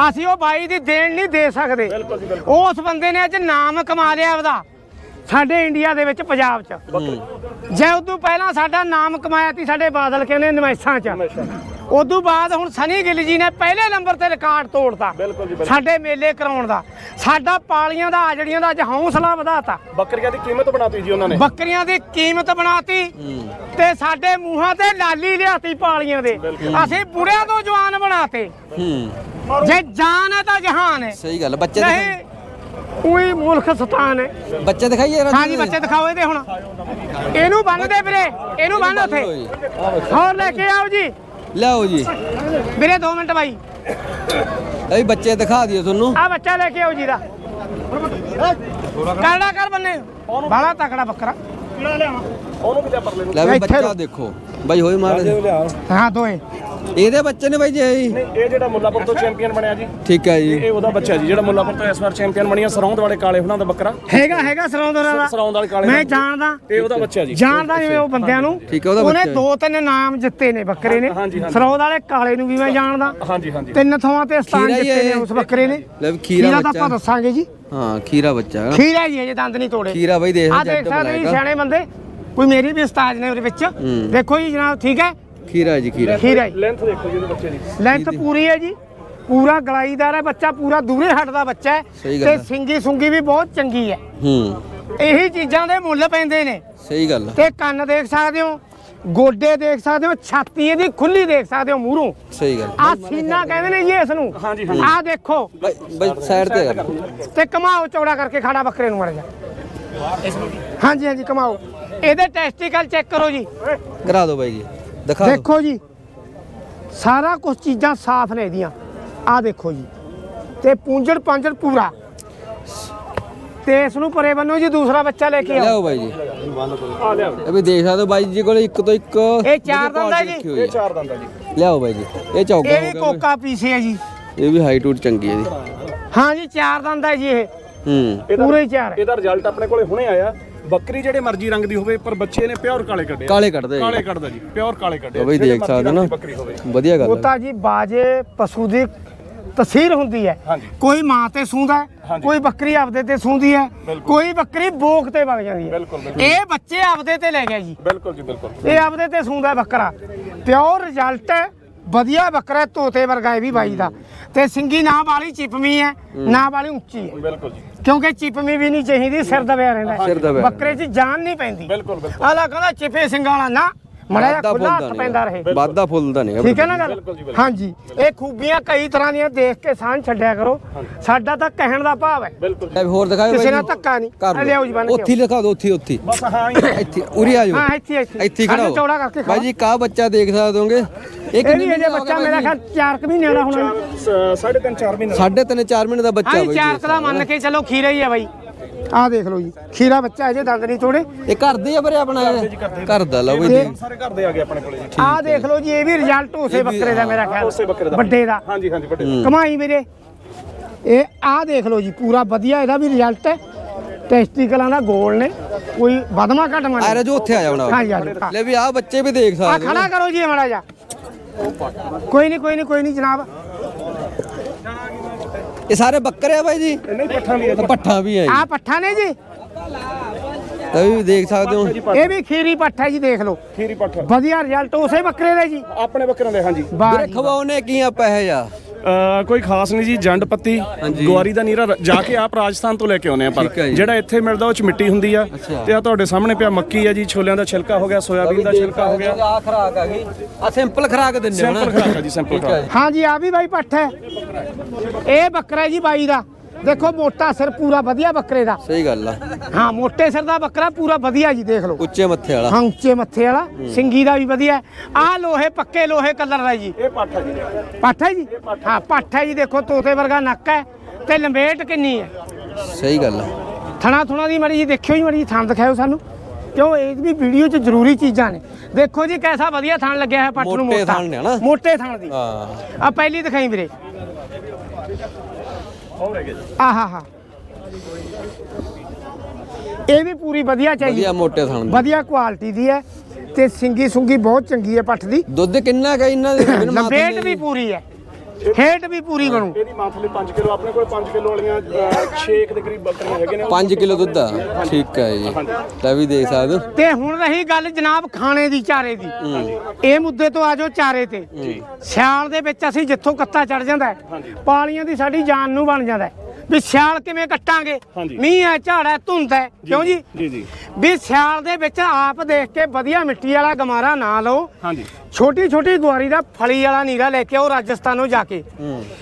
Speaker 3: ਅਸੀਂ ਉਹ ਬਾਈ ਦੀ ਦੇਣ ਨਹੀਂ ਦੇ ਸਕਦੇ। ਉਸ ਬੰਦੇ ਨੇ ਅੱਜ ਨਾਮ ਕਮਾ ਲਿਆ ਉਹਦਾ ਸਾਡੇ ਇੰਡੀਆ ਦੇ ਵਿੱਚ ਪੰਜਾਬ 'ਚ। ਜੇ ਉਦੋਂ ਪਹਿਲਾਂ ਸਾਡਾ ਨਾਮ ਕਮਾਇਆ ਸੀ ਸਾਡੇ ਬਾਦਲ ਕਹਿੰਦੇ ਨਮੈਸਾਂ 'ਚ। ਉਦੋਂ ਬਾਅਦ ਹੁਣ ਸਨੀ ਗਿੱਲ ਜੀ ਨੇ ਪਹਿਲੇ ਨੰਬਰ ਤੇ ਰਿਕਾਰਡ ਤੋੜਤਾ।
Speaker 2: ਬਿਲਕੁਲ ਜੀ, ਬਿਲਕੁਲ।
Speaker 3: ਸਾਡੇ ਮੇਲੇ ਕਰਾਉਣ ਦਾ। ਸਾਡਾ ਪਾਲੀਆਂ ਦਾ ਆਜੜੀਆਂ ਦਾ ਅੱਜ ਹੌਸਲਾ ਵਧਾਤਾ।
Speaker 2: ਬੱਕਰੀਆਂ ਦੀ ਕੀਮਤ ਬਣਾਤੀ ਜੀ ਉਹਨਾਂ ਨੇ।
Speaker 3: ਬੱਕਰੀਆਂ ਦੀ ਕੀਮਤ ਬਣਾਤੀ ਤੇ ਸਾਡੇ ਮੂੰਹਾਂ ਤੇ ਲਾਲੀ ਲਿਆਤੀ ਪਾਲੀਆਂ ਦੇ। ਅਸੀਂ ਬੁੜਿਆਂ ਤੋਂ ਜਵਾਨ ਬਣਾਤੇ।
Speaker 1: ਹੂੰ।
Speaker 3: ਜੇ ਜਾਨ ਹੈ ਤਾਂ ਜਹਾਨ ਹੈ।
Speaker 1: ਸਹੀ ਗੱਲ। ਬੱਚੇ ਦਿਖਾ-
Speaker 3: ਨਹੀਂ ਉਹੀ ਮੁਲਕ ਸਤਾਨ ਹੈ।
Speaker 1: ਬੱਚੇ ਦਿਖਾਈਏ
Speaker 3: ਹਾਂਜੀ
Speaker 1: ਦੇ?
Speaker 3: ਬੱਚੇ ਦਿਖਾਓ ਇਹਦੇ ਹੁਣ। ਇਹਨੂੰ ਬੰਨਦੇ ਵੀਰੇ ਇਹਨੂੰ ਬੰਨ ਉੱਥੇ। ਹੋਰ ਲੈ ਕੇ ਆਓ ਜੀ।
Speaker 1: ਲਿਆਓ ਜੀ।
Speaker 3: ਵੀਰੇ 2 ਮਿੰਟ ਬਾਈ।
Speaker 1: ਇਹ ਬੱਚੇ ਦਿਖਾ ਦਿਓ ਤੁਹਾਨੂੰ।
Speaker 3: ਆ ਬੱਚਾ ਲੈ ਕੇ ਆਓ ਜੀ ਦਾ। ਕਰੜਾ ਕਰ ਬੰਨੇ। ਬਾਲਾ ਤਕੜਾ ਬੱਕਰਾ।
Speaker 2: ਉਹਨੂੰ ਵੀ ਲਿਆ ਪਰਲੇ ਨੂੰ
Speaker 1: ਲੈ ਵੀ
Speaker 3: ਇੱਥੇ
Speaker 1: ਬੱਚਾ। ਦੇਖੋ। ਬਾਈ ਹੋਏ ਮਾਰ
Speaker 3: ਹਾਂ ਦੋਏ
Speaker 1: ਇਹਦੇ ਬੱਚੇ ਨੇ ਬਾਈ ਜੀ ਇਹ ਜੀ?
Speaker 2: ਇਹ ਜਿਹੜਾ ਮੁੱਲਾਪੁਰ ਤੋਂ ਚੈਂਪੀਅਨ ਬਣਿਆ ਜੀ।
Speaker 1: ਠੀਕ ਹੈ ਜੀ।
Speaker 2: ਇਹ ਉਹਦਾ ਬੱਚਾ ਜੀ ਜਿਹੜਾ ਮੁੱਲਾਪੁਰ ਤੋਂ ਇਸ ਵਾਰ ਚੈਂਪੀਅਨ ਬਣਿਆ ਸਰੌਂਦ ਵਾਲੇ ਕਾਲੇ ਹੁਣਾਂ ਦਾ ਬੱਕਰਾ।
Speaker 3: ਹੈਗਾ ਹੈਗਾ ਸਰੌਂਦਰਾ ਦਾ
Speaker 2: ਸਰੌਂਦ ਵਾਲੇ ਕਾਲੇ
Speaker 3: ਮੈਂ। ਜਾਣਦਾ।
Speaker 2: ਇਹ ਉਹਦਾ ਬੱਚਾ ਜੀ।
Speaker 3: ਜਾਣਦਾ ਜਿਵੇਂ ਉਹ ਬੰਦਿਆਂ ਨੂੰ।
Speaker 1: ਠੀਕ ਹੈ, ਉਹਦਾ
Speaker 3: ਉਹਨੇ
Speaker 1: ਬੱਚਾ ਹੈ।
Speaker 3: ਦੋ ਤਿੰਨ ਨਾਮ ਜਿੱਤੇ ਨੇ ਬੱਕਰੇ ਨੇ।
Speaker 2: ਹਾਂਜੀ, ਹਾਂਜੀ।
Speaker 3: ਸਰੋਦ ਵਾਲੇ ਕਾਲੇ ਨੂੰ ਵੀ ਮੈਂ ਜਾਣਦਾ।
Speaker 2: ਹਾਂਜੀ ਹਾਂਜੀ।
Speaker 3: ਤਿੰਨ ਥਾਵਾਂ ਤੇ ਸਥਾਨ
Speaker 1: ਖੀਰਾ ਹੀ
Speaker 3: ਜਿੱਤੇ ਨੇ
Speaker 1: ਹੈ
Speaker 3: ਉਸ ਬੱਕਰੇ ਨੇ।
Speaker 1: ਲੈ ਵੀ ਖੀਰਾ
Speaker 3: ਤਾਂ
Speaker 1: ਬੱਚਾ।
Speaker 3: ਆਪਾਂ ਦੱਸਾਂਗੇ ਜੀ।
Speaker 1: ਹਾਂ ਖੀਰਾ ਬੱਚਾ। ਹੈ।
Speaker 3: ਖੀਰਾ ਜੀ ਅਜੇ ਦੰਦ ਨਹੀਂ ਤੋੜੇ।
Speaker 1: ਖੀਰਾ ਬਾਈ ਦੇਖ
Speaker 3: ਆ ਦੇਖ ਸਕਦੇ ਜੀ। ਸਿਆਣੇ ਬੰਦੇ। ਕੋਈ ਮੇਰੀ ਵੀ ਉਸਤਾਦ ਨੇ ਉਹਦੇ ਵਿੱਚ। ਦੇਖੋ ਜੀ ਜਨਾਬ ਠੀਕ ਹੈ?
Speaker 1: ਖੀਰਾ ਜੀ ਖੀਰਾ।
Speaker 3: ਖੀਰਾ ਜੀ।
Speaker 2: ਲੈਂਥ ਦੇਖੋ ਜੀ ਬੱਚੇ ਦੀ।
Speaker 3: ਲੈਂਥ ਪੂਰੀ ਹੈ ਜੀ। ਪੂਰਾ ਗਲਾਈਦਾਰ ਹੈ ਬੱਚਾ ਪੂਰਾ ਦੂਰੇ ਹਟਦਾ ਬੱਚਾ ਹੈ। ਤੇ। ਸਿੰਗੀ ਸੁੰਗੀ ਵੀ ਬਹੁਤ ਚੰਗੀ ਹੈ।
Speaker 1: ਹੂੰ।
Speaker 3: ਇਹੀ ਚੀਜ਼ਾਂ ਦੇ ਮੁੱਲ ਪੈਂਦੇ ਨੇ।
Speaker 1: ਸਹੀ ਗੱਲ।
Speaker 3: ਤੇ ਕੰਨ ਦੇਖ ਸਕਦੇ ਹੋ ਗੋਡੇ ਦੇਖ ਸਕਦੇ ਹੋ ਛਾਤੀ ਇਹਦੀ ਖੁੱਲੀ ਦੇਖ ਸਕਦੇ ਹੋ ਮੂਹਰੋਂ।
Speaker 1: ਸਹੀ ਗੱਲ
Speaker 3: ਆ ਸੀਨਾ ਕਹਿੰਦੇ ਨੇ ਜੀ ਇਸ ਨੂੰ।
Speaker 2: ਹਾਂਜੀ,
Speaker 3: ਆ ਦੇਖੋ।
Speaker 1: ਬਾਈ ਬਾਈ ਸਾਈਡ ਤੇ ਕਰ
Speaker 3: ਤੇ ਕਮਾਓ ਚੌੜਾ ਕਰਕੇ ਖਾੜਾ ਬੱਕਰੇ ਨੂੰ ਮਰ ਜਾ ਹਾਂਜੀ ਹਾਂਜੀ ਕਮਾਓ। ਇਹਦੇ ਟੈਸਟੀਕਲ ਚੈੱਕ ਕਰੋ ਜੀ।
Speaker 1: ਕਰਾ ਦਿਓ ਬਾਈ ਜੀ। ਦਿਖਾ ਦਿਓ।
Speaker 3: ਦੇਖੋ ਜੀ ਸਾਰਾ ਕੁਝ ਚੀਜ਼ਾਂ ਸਾਫ਼ ਨੇ ਇਹਦੀਆਂ। ਆ ਦੇਖੋ ਜੀ। ਤੇ ਪੂੰਝੜ ਪਾਂਝੜ ਪੂਰਾ। ਤੇ ਇਸ ਨੂੰ ਪਰੇ ਬੰਨੋ ਜੀ ਦੂਸਰਾ ਬੱਚਾ ਲੈ ਕੇ ਆਓ।
Speaker 1: ਲਿਆਓ ਬਾਈ ਜੀ।
Speaker 2: ਆ ਲਿਆ
Speaker 1: ਇਹ ਵੀ ਦੇਖ ਸਕਦੇ ਹੋ ਬਾਈ ਜੀ ਕੋਲ ਇੱਕ ਤੋਂ ਇੱਕ
Speaker 3: ਇਹ ਚਾਰ ਦੰਦ ਹੈ ਜੀ।
Speaker 2: ਇਹ ਚਾਰ ਦੰਦ ਜੀ।
Speaker 1: ਲਿਆਓ ਬਾਈ ਜੀ। ਇਹ ਚੌਕਾ
Speaker 3: ਇਹ
Speaker 1: ਹੋ
Speaker 3: ਵੀ
Speaker 1: ਗਿਆ
Speaker 3: ਕੋਕਾ ਪੀਸੇ ਹੈ ਜੀ।
Speaker 1: ਇਹ ਵੀ ਹਾਈਟ ਹੂਟ ਚੰਗੀ ਹੈ ਜੀ।
Speaker 3: ਹਾਂ ਜੀ ਚਾਰ ਦੰਦ ਹੈ ਜੀ ਇਹ।
Speaker 1: ਹੂੰ।
Speaker 2: ਇਹਦਾ-
Speaker 3: ਪੂਰੇ ਹੀ ਚਾਰ। ਹੈ।
Speaker 2: ਇਹਦਾ ਰਿਜ਼ਲਟ ਆਪਣੇ ਕੋਲੇ ਹੁਣੇ ਆਇਆ। ਬੱਕਰੀ ਜਿਹੜੇ ਮਰਜ਼ੀ ਰੰਗ ਦੀ ਹੋਵੇ ਪਰ ਬੱਚੇ ਨੇ ਪਿਓਰ ਕਾਲੇ ਕੱਢੇ।
Speaker 1: ਕਾਲੇ ਕੱਢਦੇ ਆ
Speaker 2: ਕਾਲੇ ਕੱਢਦਾ ਜੀ ਪਿਓਰ ਕਾਲੇ ਕੱਢੇ ਆ।
Speaker 1: ਬਈ
Speaker 2: ਜਿਹੜੇ
Speaker 1: ਦੇਖ
Speaker 2: ਮਰਜ਼ੀ
Speaker 1: ਸਕਦੇ
Speaker 2: ਰੰਗ
Speaker 1: ਨਾ
Speaker 2: ਦੀ ਬੱਕਰੀ ਹੋਵੇ।
Speaker 1: ਵਧੀਆ ਗੱਲ
Speaker 3: ਉਹ
Speaker 1: ਹੈ
Speaker 3: ਤਾਂ ਜੀ ਬਾਜੇ ਪਸ਼ੂ ਦੀ ਤਸਵੀਰ ਹੁੰਦੀ ਹੈ।
Speaker 2: ਹਾਂਜੀ।
Speaker 3: ਕੋਈ ਮਾਂ ਤੇ ਸੂੰਦਾ ਹੈ,
Speaker 2: ਹਾਂਜੀ।
Speaker 3: ਕੋਈ ਬੱਕਰੀ ਆਪਦੇ ਤੇ ਸੂੰਦੀ ਹੈ ਕੋਈ ਬੱਕਰੀ ਬੋਕ ਤੇ ਵਗ ਜਾਂਦੀ ਹੈ।
Speaker 2: ਬਿਲਕੁਲ, ਬਿਲਕੁਲ।
Speaker 3: ਇਹ ਬੱਚੇ ਆਪਦੇ ਤੇ ਲੈ ਗਿਆ ਜੀ।
Speaker 2: ਬਿਲਕੁਲ ਜੀ ਬਿਲਕੁਲ।
Speaker 3: ਇਹ ਆਪਦੇ ਤੇ ਸੂੰਦਾ ਹੈ ਬੱਕਰਾ। ਪਿਓਰ ਰਿਜ਼ਲਟ ਹੈ ਵਧੀਆ ਬੱਕਰਾ ਹੈ, ਤੋਤੇ ਵਰਗਾ ਇਹ ਵੀ ਬਾਈ ਦਾ। ਤੇ ਸਿੰਗੀ ਨਾ ਵਾਲੀ ਚਿਪਮੀ ਹੈ। ਨਾ ਵਾਲੀ ਉੱਚੀ ਹੈ।
Speaker 2: ਬਿਲਕੁਲ ਜੀ।
Speaker 3: ਕਿਉਂਕਿ ਚਿਪਮੀ ਵੀ ਨਹੀਂ ਚਾਹੀਦੀ ਸਿਰ ਦਬਿਆ ਰਹਿੰਦਾ ਹੈ।
Speaker 1: ਸਿਰ ਦਬਿਆ।
Speaker 3: ਬੱਕਰੇ 'ਚ ਜਾਨ ਨਹੀਂ ਪੈਂਦੀ
Speaker 2: ਬਿਲਕੁਲ ਬਿਲਕੁਲ
Speaker 3: ਆਲਾ ਕਹਿੰਦਾ ਚਿਪੇ ਸਿੰਘਾਂ ਵਾਲਾ ਨਾ ਮੜਾ ਖੁੱਲਾ ਹੱਥ ਪੈਂਦਾ ਰਹੇ।
Speaker 1: ਨਹੀਂ ਵਾਧਾ ਫੁੱਲਦਾ ਨਹੀਂ
Speaker 3: ਠੀਕ ਹੈ ਨਾ ਗੱਲ? ਹਾਂਜੀ ਇਹ ਖੂਬੀਆਂ ਕਈ ਤਰ੍ਹਾਂ ਦੀਆਂ ਦੇਖ ਕੇ ਸਾਂਝ ਛੱਡਿਆ ਕਰੋ। ਸਾਡਾ ਤਾਂ ਕਹਿਣ ਦਾ ਭਾਵ ਹੈ।
Speaker 1: ਲੈ ਹੋਰ ਦਿਖਾਓ
Speaker 3: ਕਿਸੇ ਨਾਲ। ਧੱਕਾ ਨਹੀਂ। ਆ ਲਿਆਓ ਜੀ ਬੰਨ ਕੇ।
Speaker 1: ਉੱਥੇ ਹੀ ਦਿਖਾ ਦਿਓ ਉੱਥੇ ਹੀ, ਉੱਥੇ ਹੀ।
Speaker 2: ਬਸ ਹਾਂ ਹੀ
Speaker 1: ਇੱਥੇ ਉਰੇ ਆ ਜਾਓ।
Speaker 3: ਹਾਂ ਇੱਥੇ ਇੱਥੇ।
Speaker 1: ਇੱਥੇ ਹੀ ਖੜਾ ਹੋ।
Speaker 3: ਚੌੜਾ ਕਰਕੇ ਖੜਾ
Speaker 1: ਬਾਈ ਜੀ ਕਾ ਬੱਚਾ ਦੇਖ ਸਕਦੇ ਹੋਗੇ? ਇਹ
Speaker 3: ਇਹ ਵੀ
Speaker 1: ਮਹੀਨੇ
Speaker 3: ਇਹਦੇ
Speaker 1: ਦਾ
Speaker 3: ਬੱਚਾ
Speaker 1: ਹੋ ਗਿਆ
Speaker 3: ਮੇਰਾ ਖਿਆਲ 4 ਕੁ ਮਹੀਨੇ ਦਾ ਹੋਣਾ।
Speaker 2: ਸਾਢੇ ਤਿੰਨ ਚਾਰ ਮਹੀਨੇ ਦਾ।
Speaker 1: ਸਾਢੇ ਤਿੰਨ ਚਾਰ ਮਹੀਨੇ ਦਾ ਬੱਚਾ
Speaker 3: ਹਾਂ
Speaker 1: ਬਾਈ
Speaker 3: ਚਾਰ ਕੁ ਦਾ ਮੰਨ ਕੇ ਚਲੋ ਖੀਰਾ ਹੀ ਆ ਬਾਈ। ਆਹ ਦੇਖ ਲਓ ਜੀ ਖੀਰਾ ਬੱਚਾ ਅਜੇ ਦੰਦ ਨਹੀਂ ਤੋੜੇ
Speaker 1: ਇਹ ਘਰ ਦੇ ਆ ਪਰ ਆਪਣਾ? ਘਰ ਦਾ ਲਓ ਬਾਈ
Speaker 2: ਸਾਰੇ ਘਰ ਦੇ ਆ ਗਏ ਆਪਣੇ ਕੋਲੇ ਜੀ।
Speaker 3: ਆਹ ਦੇਖ ਲਓ ਜੀ ਇਹ ਵੀ ਰਿਜ਼ਲਟ ਉਸੇ ਬੱਕਰੇ ਦਾ ਮੇਰਾ ਖਿਆਲ।
Speaker 2: ਉਸੇ ਬੱਕਰੇ ਦਾ।
Speaker 3: ਵੱਡੇ ਦਾ।
Speaker 2: ਹਾਂਜੀ ਹਾਂਜੀ ਵੱਡੇ
Speaker 3: ਕਮਾਈ ਵੀਰੇ। ਇਹ ਆਹ ਦੇਖ ਲਓ ਜੀ ਪੂਰਾ ਵਧੀਆ ਇਹਦਾ ਵੀ ਰਿਜ਼ਲਟ ਹੈ। ਟੈਸਟੀਕਲਾਂ ਦਾ ਗੋਲ ਨੇ। ਕੋਈ ਵਧਮਾ ਘਟਮਾ
Speaker 1: ਆ
Speaker 3: ਨਹੀਂ
Speaker 1: ਜੋ ਉੱਥੇ ਆ ਜਾਣਾ
Speaker 3: ਹਾਂ ਜੀ, ਹਾਂ ਜੀ, ਹਾਂ।
Speaker 1: ਲੈ ਵੀ ਆ ਬੱਚੇ ਵੀ ਦੇਖ
Speaker 3: ਆ
Speaker 1: ਸਕਦੇ ਹੋ
Speaker 3: ਖੜਾ ਕਰੋ ਜੀ ਮਾੜਾ ਜਾ ਕੋਈ ਨਹੀਂ ਕੋਈ ਨਹੀਂ ਕੋਈ ਨਹੀਂ ਜਨਾਬ।
Speaker 1: ਇਹ ਸਾਰੇ ਬੱਕਰੇ ਆ ਬਾਈ ਜੀ?
Speaker 2: ਨਹੀਂ ਪੱਠਾ ਵੀ ਹੈ।
Speaker 1: ਪੱਠਾ ਵੀ ਹੈ
Speaker 3: ਆ ਪੱਠਾ ਨੇ ਜੀ।
Speaker 1: ਇਹ ਵੀ ਦੇਖ ਸਕਦੇ ਹੋ।
Speaker 3: ਇਹ ਵੀ ਖੀਰੀ ਪੱਠਾ ਜੀ ਦੇਖ ਲਓ।
Speaker 2: ਖੀਰੀ ਪੱਠਾ।
Speaker 3: ਵਧੀਆ ਰਿਜ਼ਲਟ ਉਸੇ ਬੱਕਰੇ ਦਾ ਜੀ।
Speaker 2: ਆਪਣੇ ਬੱਕਰਿਆਂ ਦੇ ਹਾਂਜੀ।
Speaker 1: ਵੀਰੇ ਖਵਾਉਨੇ ਕੀ ਆ ਪੈਸੇ ਆ
Speaker 2: ਅ, ਕੋਈ ਖਾਸ ਨਹੀਂ ਜੀ ਜੰਡ ਪੱਤੀ। ਗੁਆਰੀ ਦਾ ਨੀਰਾ ਜਾ ਕੇ ਆਪ ਰਾਜਸਥਾਨ ਤੋਂ ਲੈ ਕੇ ਆਉਨੇ ਆ ਪਰ
Speaker 1: ਠੀਕ ਹੈ ਜੀ।
Speaker 2: ਜਿਹੜਾ ਇੱਥੇ ਮਿਲਦਾ ਉਹ ਚ ਮਿੱਟੀ ਹੁੰਦੀ ਆ। ਤੇ ਆ ਤੁਹਾਡੇ ਸਾਹਮਣੇ ਪਿਆ ਮੱਕੀ ਆ ਜੀ ਛੋਲਿਆਂ ਦਾ ਛਿਲਕਾ ਹੋ ਗਿਆ ਸੋਇਆਬੀਨ ਦਾ ਛਿਲਕਾ ਹੋ ਗਿਆ
Speaker 1: ਆ ਖਰਾਕ ਆ ਗਈ ਆ ਸਿੰਪਲ ਖਰਾਕ ਦਿੰਦੇ ਹੋ ਨਾ
Speaker 2: ਸਿੰਪਲ ਖਰਾਕ ਆ ਜੀ ਸਿੰਪਲ ਖਰਾਕ
Speaker 1: ਜੀ।
Speaker 3: ਹਾਂ ਜੀ ਆ ਵੀ ਬਾਈ ਪੱਠਾ ਹੈ ਇਹ ਬੱਕਰਾ ਹੈ ਜੀ ਬਾਈ ਦਾ ਦੇਖੋ ਮੋਟਾ ਸਿਰ ਪੂਰਾ ਵਧੀਆ ਬੱਕਰੇ ਦਾ।
Speaker 1: ਸਹੀ ਗੱਲ ਆ।
Speaker 3: ਹਾਂ ਮੋਟੇ ਸਿਰ ਦਾ ਬੱਕਰਾ ਪੂਰਾ ਵਧੀਆ ਜੀ ਦੇਖ ਲਓ।
Speaker 1: ਉੱਚੇ ਮੱਥੇ ਵਾਲਾ।
Speaker 3: ਹਾਂ ਉੱਚੇ ਮੱਥੇ ਵਾਲਾ ਸਿੰਗੀ ਦਾ ਵੀ ਵਧੀਆ। ਆ ਲੋਹੇ ਪੱਕੇ ਲੋਹੇ ਕਲਰ ਦਾ ਜੀ।
Speaker 2: ਇਹ ਪਾਠਾ ਜੀ।
Speaker 3: ਪੱਠਾ ਹੈ ਜੀ? ਹਾਂ ਪੱਠਾ ਹੈ ਜੀ ਦੇਖੋ ਤੋਤੇ ਵਰਗਾ ਨੱਕ ਹੈ ਤੇ ਲੰਬੇਟ ਕਿੰਨੀ ਹੈ।
Speaker 1: ਸਹੀ ਗੱਲ ਆ।
Speaker 3: ਥਣਾ ਥੁਣਾ ਦੀ ਮੜੀ ਜੀ ਦੇਖਿਓ ਜੀ ਮੜੀ ਜੀ ਥਣ ਦਿਖਾਓ ਸਾਨੂੰ। ਕਿਉਂ ਇਹ ਵੀ ਵੀਡੀਓ 'ਚ ਜ਼ਰੂਰੀ ਚੀਜ਼ਾਂ ਨੇ। ਦੇਖੋ ਜੀ ਕੈਸਾ ਵਧੀਆ ਥਣ ਲੱਗਿਆ ਹੈ ਪੱਟ ਨੂੰ
Speaker 1: ਮੋਟੇ
Speaker 3: ਮੋਟਾ।
Speaker 1: ਥਣ ਨੇ ਨਾ?
Speaker 3: ਮੋਟੇ ਥਣ ਦੀ।
Speaker 1: ਹਾਂ।
Speaker 3: ਆ ਪਹਿਲੀ ਦਿਖਾਈ ਵੀਰੇ।
Speaker 2: ਹੋਰ ਹੈਗੇ ਜੀ।
Speaker 3: ਆਹਾ ਹਾ ਇਹ ਵੀ ਪੂਰੀ ਵਧੀਆ ਚਾਹੀਦੀ।
Speaker 1: ਵਧੀਆ ਮੋਟੇ ਥਣ ਦੇ।
Speaker 3: ਵਧੀਆ ਕੁਆਲਿਟੀ ਦੀ ਹੈ ਤੇ ਸਿੰਗੀ ਸੁੰਗੀ ਬਹੁਤ ਚੰਗੀ ਹੈ ਪੱਠ ਦੀ।
Speaker 1: ਦੁੱਧ ਕਿੰਨਾ ਕਾ ਇਹਨਾਂ ਦੇ? <coughs>
Speaker 3: ਲੰਬੇਟ
Speaker 1: ਦੇ
Speaker 3: ਵੀ। ਪੂਰੀ ਹੈ। ਹੇਟ ਵੀ ਪੂਰੀ ਬਣੂ।
Speaker 2: ਇਹਦੀ ਮੰਥਲੀ 5 ਕਿਲੋ ਆਪਣੇ ਕੋਲ 5 ਕਿਲੋ ਵਾਲੀਆਂ 6 ਦੇ ਕਰੀਬ ਬੱਕਰੀਆਂ ਹੈਗੇ ਨੇ।
Speaker 1: 5 ਕਿਲੋ ਦੁੱਧ ਆ। ਠੀਕ ਹੈ ਜੀ। ਲੈ ਵੀ ਦੇਖ ਸਕਦੇ ਹੋ।
Speaker 3: ਤੇ ਹੁਣ ਰਹੀ ਗੱਲ ਜਨਾਬ ਖਾਣੇ ਦੀ ਚਾਰੇ ਦੀ। ਇਹ ਮੁੱਦੇ ਤੋਂ ਆਜੋ ਚਾਰੇ ਤੇ। ਸਿਆਲ ਦੇ ਵਿੱਚ ਅਸੀਂ ਜਿੱਥੋਂ ਕੱਤਾ ਚੜ ਜਾਂਦਾ ਹੈ ਪਾਲੀਆਂ ਦੀ ਸਾਡੀ ਜਾਨ ਨੂੰ ਬਣ ਜਾਂਦਾ ਹੈ। ਵੀ ਸਿਆਲ ਕਿਵੇਂ ਕੱਟਾਂਗੇ?
Speaker 2: ਹਾਂਜੀ।
Speaker 3: ਮੀਂਹ ਹੈ ਝਾੜ ਹੈ ਧੁੰਦ ਹੈ। ਕਿਉਂ ਜੀ?
Speaker 2: ਜੀ ਜੀ।
Speaker 3: ਵੀ ਸਿਆਲ ਦੇ ਵਿੱਚ ਆਪ ਦੇਖ ਕੇ ਵਧੀਆ ਮਿੱਟੀ ਵਾਲਾ ਗਮਾਰਾ ਨਾ ਲਓ।
Speaker 2: ਹਾਂਜੀ।
Speaker 3: ਛੋਟੀ ਛੋਟੀ ਗੁਆਰੀ ਦਾ ਫਲੀ ਵਾਲਾ ਨੀਰਾ ਲੈ ਕੇ ਆਓ ਰਾਜਸਥਾਨੋਂ ਜਾ ਕੇ।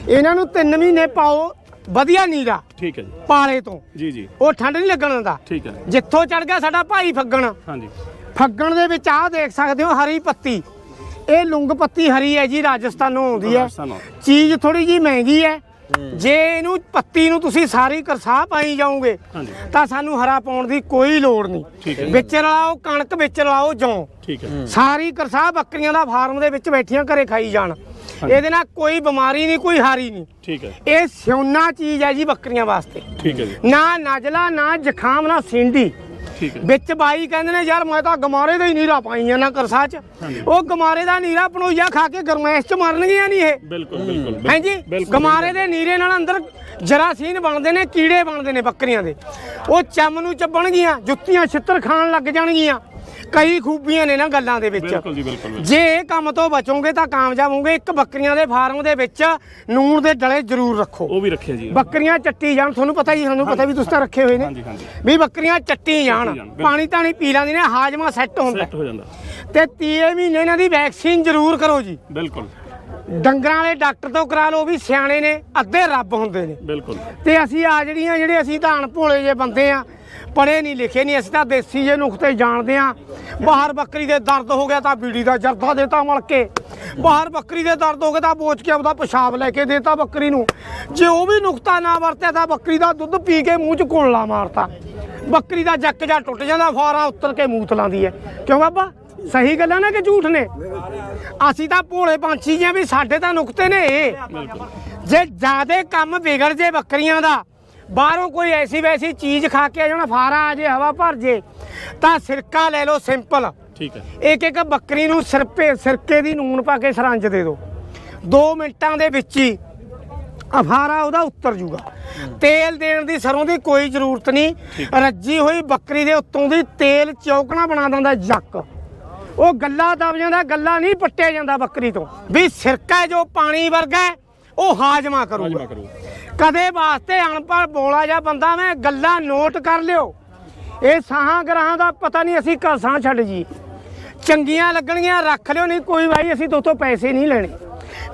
Speaker 3: ਇਹਨਾਂ ਨੂੰ 3 ਮਹੀਨੇ ਪਾਓ ਵਧੀਆ ਨੀਰਾ।
Speaker 2: ਠੀਕ ਹੈ ਜੀ।
Speaker 3: ਪਾਲੇ ਤੋਂ।
Speaker 2: ਜੀ ਜੀ।
Speaker 3: ਉਹ ਠੰਡ ਨਹੀਂ ਲੱਗਣ ਦਿੰਦਾ।
Speaker 2: ਠੀਕ ਹੈ।
Speaker 3: ਜਿੱਥੋਂ ਚੜ ਗਿਆ ਸਾਡਾ ਭਾਈ ਫੱਗਣ।
Speaker 2: ਹਾਂਜੀ।
Speaker 3: ਫੱਗਣ ਦੇ ਵਿੱਚ ਆਹ ਦੇਖ ਸਕਦੇ ਹੋ ਹਰੀ ਪੱਤੀ। ਇਹ ਲੁੰਗ ਪੱਤੀ ਹਰੀ ਹੈ ਜੀ ਰਾਜਸਥਾਨੋਂ ਆਉਂਦੀ ਹੈ।
Speaker 2: ਰਾਜਸਥਾਨੋਂ।
Speaker 3: ਚੀਜ਼ ਥੋੜੀ ਜੀ ਮਹਿੰਗੀ ਹੈ। ਜੇ ਇਹਨੂੰ ਪੱਤੀ ਨੂੰ ਤੁਸੀਂ ਸਾਰੀ ਕਰਸਾਹ ਪਾਈ ਜਾਓਗੇ। ਤਾਂ ਸਾਨੂੰ ਹਰਾ ਪਾਉਣ ਦੀ ਕੋਈ ਲੋੜ ਨਹੀਂ। ਵਿੱਚ ਰਲਾਓ ਕਣਕ ਵਿੱਚ ਰਲਾਓ ਜੌਂ।
Speaker 2: ਠੀਕ ਹੈ।
Speaker 3: ਸਾਰੀ ਕਰਸਾਹ ਬੱਕਰੀਆਂ ਦਾ ਫਾਰਮ ਦੇ ਵਿੱਚ ਬੈਠੀਆਂ ਘਰੇ ਖਾਈ ਜਾਣ। ਇਹਦੇ ਨਾਲ ਕੋਈ ਬਿਮਾਰੀ ਨਹੀਂ ਕੋਈ ਹਾਰੀ ਨਹੀਂ।
Speaker 2: ਠੀਕ ਹੈ।
Speaker 3: ਇਹ ਸਿਉਨਾ ਚੀਜ਼ ਹੈ ਜੀ ਬੱਕਰੀਆਂ ਵਾਸਤੇ।
Speaker 2: ਠੀਕ ਹੈ ਜੀ।
Speaker 3: ਨਾ ਨਜਲਾ ਨਾ ਜ਼ੁਕਾਮ ਨਾ ਸਿੰਡੀ। ਵਿੱਚ ਬਾਈ ਕਹਿੰਦੇ ਨੇ ਯਾਰ ਮੈਂ ਤਾਂ ਗਮਾਰੇ ਦਾ ਹੀ ਨੀਰਾ ਪਾਈਆਂ ਨਾ ਕਰਸਾ ਚ। ਉਹ ਗਮਾਰੇ ਦਾ ਨੀਰਾ ਪਣੋਈਆ ਖਾ ਕੇ ਗਰਮੈਸ਼ ਚ ਮਰਨਗੀਆਂ ਨਹੀਂ ਇਹ।
Speaker 2: ਬਿਲਕੁਲ ਬਿਲਕੁਲ
Speaker 3: ਹਾਂਜੀ। ਗਮਾਰੇ ਦੇ ਨੀਰੇ ਨਾਲ ਅੰਦਰ ਜਰਾਸੀਨ ਬਣਦੇ ਨੇ ਕੀੜੇ ਬਣਦੇ ਨੇ ਬੱਕਰੀਆਂ ਦੇ। ਉਹ ਚੰਮ ਨੂੰ ਚੱਬਣਗੀਆਂ ਜੁੱਤੀਆਂ ਛਿੱਤਰ ਖਾਣ ਲੱਗ ਜਾਣਗੀਆਂ। ਕਈ ਖੂਬੀਆਂ ਨੇ ਨਾ ਗੱਲਾਂ ਦੇ ਵਿੱਚ।
Speaker 2: ਬਿਲਕੁਲ ਜੀ ਬਿਲਕੁਲ ਬਿਲਕੁਲ।
Speaker 3: ਜੇ ਇਹ ਕੰਮ ਤੋਂ ਬਚੋਗੇ ਤਾਂ ਕਾਮਯਾਬ ਹੋਵੋਗੇ। ਇੱਕ ਬੱਕਰੀਆਂ ਦੇ ਫਾਰਮ ਦੇ ਵਿੱਚ ਨੂਣ ਦੇ ਡਲੇ ਜ਼ਰੂਰ ਰੱਖੋ।
Speaker 2: ਉਹ ਵੀ ਰੱਖਿਆ ਜੀ।
Speaker 3: ਬੱਕਰੀਆਂ ਚੱਟੀ ਜਾਣ ਤੁਹਾਨੂੰ ਪਤਾ ਹੀ ਸਾਨੂੰ ਪਤਾ ਵੀ ਤੁਸੀਂ ਤਾਂ ਰੱਖੇ ਹੋਏ ਨੇ।
Speaker 2: ਹਾਂਜੀ ਹਾਂਜੀ।
Speaker 3: ਵੀ ਬੱਕਰੀਆਂ ਚੱਟੀ ਜਾਣ। ਪਾਣੀ ਤਾਣੀ ਪੀ ਲੈਂਦੀਆਂ ਨੇ ਹਾਜਮਾ ਸੈੱਟ ਹੁੰਦਾ।
Speaker 2: ਸੈੱਟ ਹੋ ਜਾਂਦਾ।
Speaker 3: ਤੇ 30 ਮਹੀਨੇ ਇਹਨਾਂ ਦੀ ਵੈਕਸੀਨ ਜ਼ਰੂਰ ਕਰੋ ਜੀ।
Speaker 2: ਬਿਲਕੁਲ।
Speaker 3: ਡੰਗਰਾਂ ਵਾਲੇ ਡਾਕਟਰ ਤੋਂ ਕਰਾ ਲਓ ਵੀ ਸਿਆਣੇ ਨੇ ਅੱਧੇ ਰੱਬ ਹੁੰਦੇ ਨੇ।
Speaker 2: ਬਿਲਕੁਲ।
Speaker 3: ਤੇ ਅਸੀਂ ਆ ਜਿਹੜੀਆਂ ਜਿਹੜੇ ਅਸੀਂ ਤਾਂ ਭੋਲੇ ਜੇ ਬੰਦੇ ਆ ਪੜ੍ਹੇ ਨਹੀਂ, ਲਿਖੇ ਨਹੀਂ। ਅਸੀਂ ਤਾਂ ਦੇਸੀ ਜੇ ਨੁਕਤੇ ਜਾਣਦੇ ਆ ਬਾਹਰ ਬੱਕਰੀ ਦੇ ਦਰਦ ਹੋ ਗਿਆ ਤਾਂ ਬੀੜੀ ਦਾ ਜਰਦਾ ਦੇਤਾ ਮਲ ਕੇ। ਬਾਹਰ ਬੱਕਰੀ ਦੇ ਦਰਦ ਹੋ ਗਿਆ ਤਾਂ ਬੋਚ ਕੇ ਆਪਦਾ ਪਿਸ਼ਾਬ ਲੈ ਕੇ ਦੇਤਾ ਬੱਕਰੀ ਨੂੰ। ਜੇ ਉਹ ਵੀ ਨੁਕਤਾ ਨਾ ਵਰਤਿਆ ਤਾਂ ਬੱਕਰੀ ਦਾ ਦੁੱਧ ਪੀ ਕੇ ਮੂੰਹ 'ਚ ਕੋਲਾ ਮਾਰਤਾ। ਬੱਕਰੀ ਦਾ ਜੱਕ ਜਾ ਟੁੱਟ ਜਾਂਦਾ ਫਾਰਾ ਉੱਤਰ ਕੇ ਮੂਤ ਲਾਉਂਦੀ ਹੈ। ਕਿਉਂ ਬਾਬਾ? ਸਹੀ ਗੱਲਾਂ ਨਾ ਕਿ ਝੂਠ ਨੇ? ਅਸੀਂ ਤਾਂ ਭੋਲੇ ਪੰਛੀ ਜਿਹਾ ਵੀ ਸਾਡੇ ਤਾਂ ਨੁਕਤੇ ਨੇ। ਇਹ ਜੇ ਜਿਆਦੇ ਕੰਮ ਵਿਗੜ ਜੇ ਬੱਕਰੀਆਂ ਦਾ ਬਾਹਰੋਂ ਕੋਈ ਐਸੀ ਵੈਸੀ ਚੀਜ਼ ਖਾ ਕੇ ਆ ਜਾਣਾ ਫਾਰਾ ਆ ਜੇ ਹਵਾ ਭਰ ਜੇ ਤਾਂ ਸਿਰਕਾ ਲੈ ਲਓ ਸਿੰਪਲ।
Speaker 2: ਠੀਕ ਹੈ।
Speaker 3: ਇੱਕ ਇੱਕ ਬੱਕਰੀ ਨੂੰ ਸਿਰਪੇ ਸਿਰਕੇ ਦੀ ਨੂਨ ਪਾ ਕੇ ਸਰੰਜ ਦੇ ਦਿਓ। 2 ਮਿੰਟਾਂ ਦੇ ਵਿੱਚ ਹੀ ਅਫਾਰਾ ਉਹਦਾ ਉੱਤਰ ਜੂਗਾ। ਤੇਲ ਦੇਣ ਦੀ ਸਰੋਂ ਦੀ ਕੋਈ ਜ਼ਰੂਰਤ ਨਹੀਂ। ਰੱਜੀ ਹੋਈ ਬੱਕਰੀ ਦੇ ਉੱਤੋਂ ਦੀ ਤੇਲ ਚੌਕਣਾ ਬਣਾ ਦਿੰਦਾ ਜੱਕ। ਉਹ ਗੱਲਾ ਦਬ ਜਾਂਦਾ ਗੱਲਾ ਨਹੀਂ ਪੱਟਿਆ ਜਾਂਦਾ ਬੱਕਰੀ ਤੋਂ। ਵੀ ਸਿਰਕਾ ਜੋ ਪਾਣੀ ਵਰਗਾ ਉਹ ਹਾਜਮਾ ਕਰੂਗਾ। ਕਦੇ ਵਾਸਤੇ ਅਨਪੜ੍ਹ ਬੋਲਾ ਜਾਂ ਬੰਦਾ ਮੈਂ ਗੱਲਾਂ ਨੋਟ ਕਰ ਲਿਓ। ਇਹ ਸਾਹਾਂ ਗ੍ਰਹਾਂ ਦਾ ਪਤਾ ਨਹੀਂ ਅਸੀਂ ਕਦ ਸਾਹ ਛੱਡ ਜੀ। ਚੰਗੀਆਂ ਲੱਗਣਗੀਆਂ ਰੱਖ ਲਿਓ ਨਹੀਂ ਕੋਈ ਭਾਈ ਅਸੀਂ ਦੋਤੋਂ ਪੈਸੇ ਨਹੀਂ ਲੈਣੇ।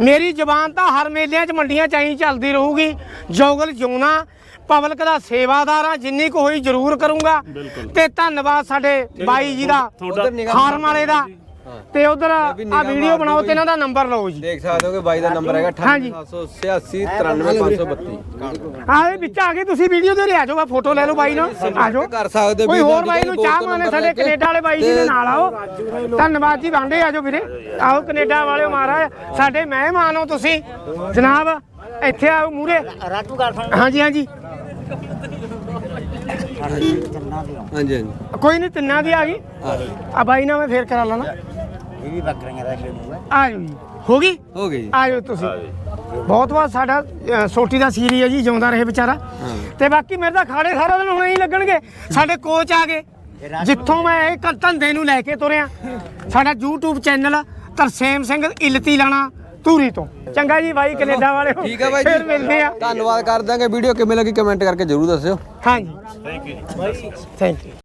Speaker 3: ਮੇਰੀ ਜ਼ੁਬਾਨ ਤਾਂ ਹਰ ਮੇਲਿਆਂ 'ਚ ਮੰਡੀਆਂ 'ਚ ਐਂ ਚੱਲਦੀ ਰਹੂਗੀ। ਜੋਗਲ ਜਿਉਣਾ ਪਬਲਿਕ ਦਾ ਸੇਵਾਦਾਰ ਜਿੰਨੀ ਕੁ ਹੋਈ ਜ਼ਰੂਰ ਕਰੂੰਗਾ। ਤੇ ਧੰਨਵਾਦ ਸਾਡੇ ਬਾਈ ਜੀ ਦਾ ਫਾਰਮ ਵਾਲੇ ਦਾ। ਤੇ ਉਧਰ ਆ ਵੀਡੀਓ ਬਣਾਓ ਤੇ ਇਹਨਾਂ ਦਾ ਨੰਬਰ ਲਓ ਜੀ।
Speaker 1: ਦੇਖ ਸਕਦੇ ਹੋ ਕਿ ਬਾਈ ਦਾ ਨੰਬਰ ਹੈਗਾ
Speaker 3: ਹਾਂਜੀ।
Speaker 1: 98786 93532
Speaker 3: ਆਹ ਵਿੱਚ ਆ ਗਏ ਤੁਸੀਂ ਵੀਡੀਓ ਦੇ ਆ ਜਾਓ ਫੋਟੋ ਲੈ ਲਓ ਬਾਈ ਨਾਲ। ਆ ਜਾਓ।
Speaker 1: ਕਰ ਸਕਦੇ ਹੋ
Speaker 3: ਕੋਈ ਹੋਰ ਬਾਈ ਨੂੰ ਚਾਹ
Speaker 1: ਤੋਂ
Speaker 3: ਮਾਨੇ ਸਾਡੇ
Speaker 1: ਲੈ ਕੇ।
Speaker 3: ਕੈਨੇਡਾ ਵਾਲੇ ਬਾਈ ਜੀ ਦੇ ਨਾਲ ਆਓ। ਧੰਨਵਾਦ ਜੀ ਵਾਂਡੇ ਆ ਜਾਓ ਵੀਰੇ। ਆਓ ਕੈਨੇਡਾ ਵਾਲਿਓ ਮਹਾਰਾਜ ਸਾਡੇ ਮਹਿਮਾਨ ਹੋ ਤੁਸੀਂ। ਜਨਾਬ ਇੱਥੇ ਆਓ ਮੂਰੇ
Speaker 4: ਰਾਜੂ ਗੱਲ ਸੁਣ।
Speaker 3: ਹਾਂਜੀ ਹਾਂਜੀ।
Speaker 1: ਹਾਂਜੀ ਹਾਂਜੀ
Speaker 3: ਕੋਈ ਨਹੀਂ ਤਿੰਨਾਂ ਦੀ ਆ ਗਈ। ਆ ਬਾਈ ਨਾਲ ਮੈਂ ਫੇਰ ਕਰਾ ਲੈਣਾ।
Speaker 4: ਇਹ ਵੀ ਬੱਕਰੀਆਂ ਦਾ ਸ਼ੇਰੂ ਹੈ।
Speaker 3: ਆ ਜਾਓ ਜੀ। ਹੋ ਗਈ?
Speaker 1: ਹੋ ਗਈ
Speaker 3: ਆ ਜਾਓ ਤੁਸੀਂ। ਬਹੁਤ ਬਹੁਤ ਸਾਡਾ ਅ, ਸੋਟੀ ਦਾ ਸੀਰੀ ਹੈ ਜੀ ਜਿਉਂਦਾ ਰਹੇ ਵਿਚਾਰਾ। ਤੇ ਬਾਕੀ ਮੇਰੇ ਤਾਂ ਖਾੜੇ ਸਾਰਾ ਦਿਨ ਹੁਣੇ ਹੀ ਲੱਗਣਗੇ। ਸਾਡੇ ਕੋਚ ਆ ਗਏ। ਜਿੱਥੋਂ ਮੈਂ ਇਹ ਕ- ਧੰਦੇ ਨੂੰ ਲੈ ਕੇ ਤੁਰਿਆ ਸਾਡਾ YouTube ਚੈਨਲ ਤਰਸੇਮ ਸਿੰਘ ਇਲਤੀ ਲਾਣਾ ਧੂਰੀ ਤੋਂ। ਚੰਗਾ ਜੀ ਬਾਈ ਕੈਨੇਡਾ ਵਾਲੇ
Speaker 1: ਠੀਕ ਹੈ ਬਾਈ ਜੀ।
Speaker 3: ਫਿਰ ਮਿਲਦੇ ਆ।
Speaker 1: ਧੰਨਵਾਦ ਕਰ ਦਾਂਗੇ ਵੀਡੀਓ ਕਿਵੇਂ ਲੱਗੀ ਕਮੈਂਟ ਕਰਕੇ ਜਰੂਰ ਦੱਸਿਓ।
Speaker 3: ਹਾਂਜੀ। Thank you thank you